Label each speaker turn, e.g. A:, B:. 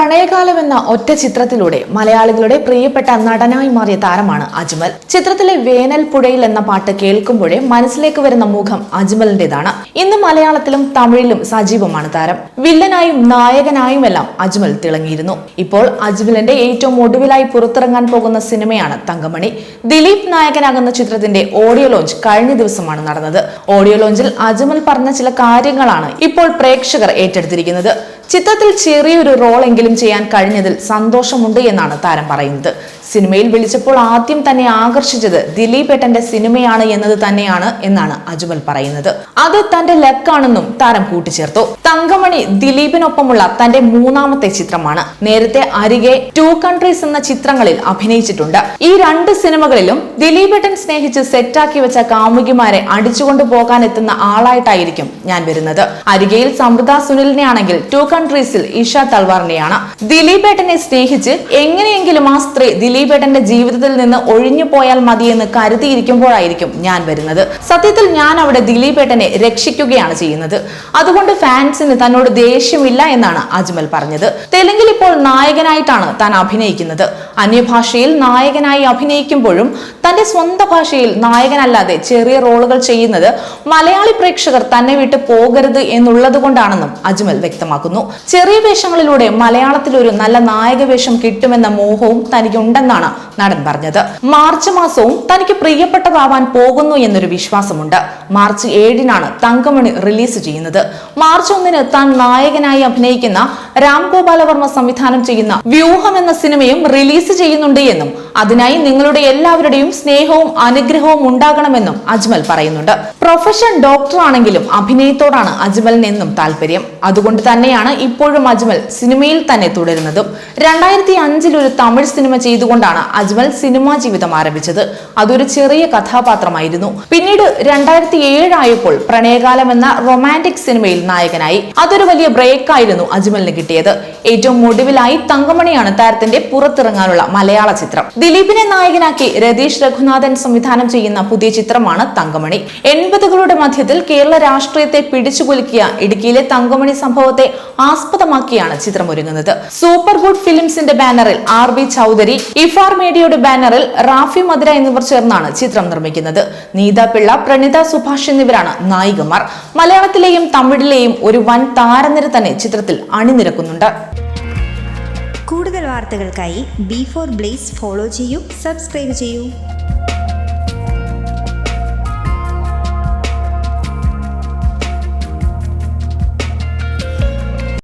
A: പ്രണയകാലം എന്ന ഒറ്റ ചിത്രത്തിലൂടെ മലയാളികളുടെ പ്രിയപ്പെട്ട നടനായി മാറിയ താരമാണ് അജ്മൽ. ചിത്രത്തിലെ വേനൽ പുഴയിൽ എന്ന പാട്ട് കേൾക്കുമ്പോഴേ മനസ്സിലേക്ക് വരുന്ന മുഖം അജ്മലിന്റേതാണ്. ഇന്ന് മലയാളത്തിലും തമിഴിലും സജീവമാണ് താരം. വില്ലനായും നായകനായുമെല്ലാം അജ്മൽ തിളങ്ങിയിരുന്നു. ഇപ്പോൾ അജ്മലിന്റെ ഏറ്റവും ഒടുവിലായി പുറത്തിറങ്ങാൻ പോകുന്ന സിനിമയാണ് തങ്കമണി. ദിലീപ് നായകനാകുന്ന ചിത്രത്തിന്റെ ഓഡിയോ ലോഞ്ച് കഴിഞ്ഞ ദിവസമാണ് നടന്നത്. ഓഡിയോ ലോഞ്ചിൽ അജ്മൽ പറഞ്ഞ ചില കാര്യങ്ങളാണ് ഇപ്പോൾ പ്രേക്ഷകർ ഏറ്റെടുത്തിരിക്കുന്നത്. ചിത്രത്തിൽ ചെറിയൊരു റോൾ എങ്കിലും ചെയ്യാൻ കഴിഞ്ഞതിൽ സന്തോഷമുണ്ട് എന്നാണ് താരം പറയുന്നത്. സിനിമയിൽ വിളിച്ചപ്പോൾ ആദ്യം തന്നെ ആകർഷിച്ചത് ദിലീപ് ഏട്ടന്റെ സിനിമയാണ് എന്നത് തന്നെയാണ് എന്നാണ് അജ്മൽ പറയുന്നത്. അത് തന്റെ ലക്കാണെന്നും താരം കൂട്ടിച്ചേർത്തു. തങ്കമണി ദിലീപിനൊപ്പമുള്ള തന്റെ മൂന്നാമത്തെ ചിത്രമാണ്. നേരത്തെ അരികെ ടു കൺട്രീസ് എന്ന ചിത്രങ്ങളിൽ അഭിനയിച്ചിട്ടുണ്ട്. ഈ രണ്ട് സിനിമകളിലും ദിലീപ് ഏട്ടൻ സ്നേഹിച്ച് സെറ്റാക്കി വെച്ച കാമുകിമാരെ അടിച്ചുകൊണ്ടു പോകാൻ എത്തുന്ന ആളായിട്ടായിരിക്കും ഞാൻ വരുന്നത്. അരികയിൽ സമൃദ്ധ സുനിലിനെ ആണെങ്കിൽ ടു കൺട്രീസിൽ ഇഷ തൽവാറിനെയാണ്. ദിലീപേട്ടനെ സ്നേഹിച്ച് എങ്ങനെയെങ്കിലും ആ സ്ത്രീ ദിലീപേട്ടന്റെ ജീവിതത്തിൽ നിന്ന് ഒഴിഞ്ഞു പോയാൽ മതിയെന്ന് കരുതിയിരിക്കുമ്പോഴായിരിക്കും ഞാൻ വരുന്നത്. സത്യത്തിൽ ഞാൻ അവിടെ ദിലീപേട്ടനെ രക്ഷിക്കുകയാണ് ചെയ്യുന്നത്. അതുകൊണ്ട് ഫാൻസിന് തന്നോട് ദേഷ്യമില്ല എന്നാണ് അജ്മൽ പറഞ്ഞത്. തെലുങ്കിൽ ഇപ്പോൾ നായകനായിട്ടാണ് താൻ അഭിനയിക്കുന്നത്. അന്യഭാഷയിൽ നായകനായി അഭിനയിക്കുമ്പോഴും തന്റെ സ്വന്തം ഭാഷയിൽ നായകനല്ലാതെ ചെറിയ റോളുകൾ ചെയ്യുന്നത് മലയാളി പ്രേക്ഷകർ തന്നെ വിട്ട് പോകരുത് എന്നുള്ളത് കൊണ്ടാണെന്നും അജ്മൽ വ്യക്തമാക്കുന്നു. ചെറിയ വേഷങ്ങളിലൂടെ മലയാളത്തിൽ ഒരു നല്ല നായക വേഷം കിട്ടുമെന്ന മോഹവും തനിക്കുണ്ടെന്നാണ് നടൻ പറഞ്ഞത്. മാർച്ച് മാസവും തനിക്ക് പ്രിയപ്പെട്ടതാവാൻ പോകുന്നു എന്നൊരു വിശ്വാസമുണ്ട്. മാർച്ച് ഏഴിനാണ് തങ്കമണി റിലീസ് ചെയ്യുന്നത്. മാർച്ച് ഒന്നിന് താൻ നായകനായി അഭിനയിക്കുന്ന രാം ഗോപാലവർമ്മ സംവിധാനം ചെയ്യുന്ന വ്യൂഹം എന്ന സിനിമയും റിലീസ് ചെയ്യുന്നുണ്ട് എന്നും അതിനായി നിങ്ങളുടെ എല്ലാവരുടെയും സ്നേഹവും അനുഗ്രഹവും ഉണ്ടാകണമെന്നും അജ്മൽ പറയുന്നുണ്ട്. പ്രൊഫഷൻ ഡോക്ടറാണെങ്കിലും അഭിനയത്തോടാണ് അജ്മലിനെന്നും താല്പര്യം. അതുകൊണ്ട് തന്നെയാണ് ഇപ്പോഴും അജ്മൽ സിനിമയിൽ തന്നെ തുടരുന്നതും. രണ്ടായിരത്തി അഞ്ചിൽ ഒരു തമിഴ് സിനിമ ചെയ്തുകൊണ്ടാണ് അജ്മൽ സിനിമാ ജീവിതം ആരംഭിച്ചത്. അതൊരു ചെറിയ കഥാപാത്രമായിരുന്നു. പിന്നീട് രണ്ടായിരത്തി ഏഴായപ്പോൾ പ്രണയകാലം എന്ന റൊമാന്റിക് സിനിമയിൽ നായകനായി. അതൊരു വലിയ ബ്രേക്ക് ആയിരുന്നു അജ്മലിന് കിട്ടിയത്. ഏറ്റവും ഒടുവിലായി തങ്കമണിയാണ് താരത്തിന്റെ പുറത്തിറങ്ങാനുള്ള മലയാള ചിത്രം. ദിലീപിനെ നായകനാക്കി രതീഷ് രഘുനാഥൻ സംവിധാനം ചെയ്യുന്ന പുതിയ ചിത്രമാണ് തങ്കമണി. എൺപതുകളുടെ മധ്യത്തിൽ കേരള രാഷ്ട്രീയത്തെ പിടിച്ചുകുലുക്കിയ ഇടുക്കിയിലെ തങ്കമണി സംഭവത്തെ ആസ്പദമാക്കിയാണ് ചിത്രം ഒരുങ്ങുന്നത് സൂപ്പർ ഗുഡ് ഫിലിംസിന്റെ ബാനറിൽ ആർ ബി ചൗധരി ഇഫാർ മീഡിയയുടെ ബാനറിൽ റാഫി മധുര എന്നിവർ ചേർന്നാണ് ചിത്രം നിർമ്മിക്കുന്നത്. നീത പിള്ള പ്രണിത സുഭാഷ് എന്നിവരാണ് നായികമാർ. മലയാളത്തിലെയും തമിഴിലെയും ഒരു വൻ താരനിര തന്നെ ചിത്രത്തിൽ അണിനിരക്കുന്നുണ്ട്.
B: കൂടുതൽ വാർത്തകൾക്കായി ബി ഫോർ ബ്ലേസ് ഫോളോ ചെയ്യൂ സബ്സ്ക്രൈബ് ചെയ്യൂ.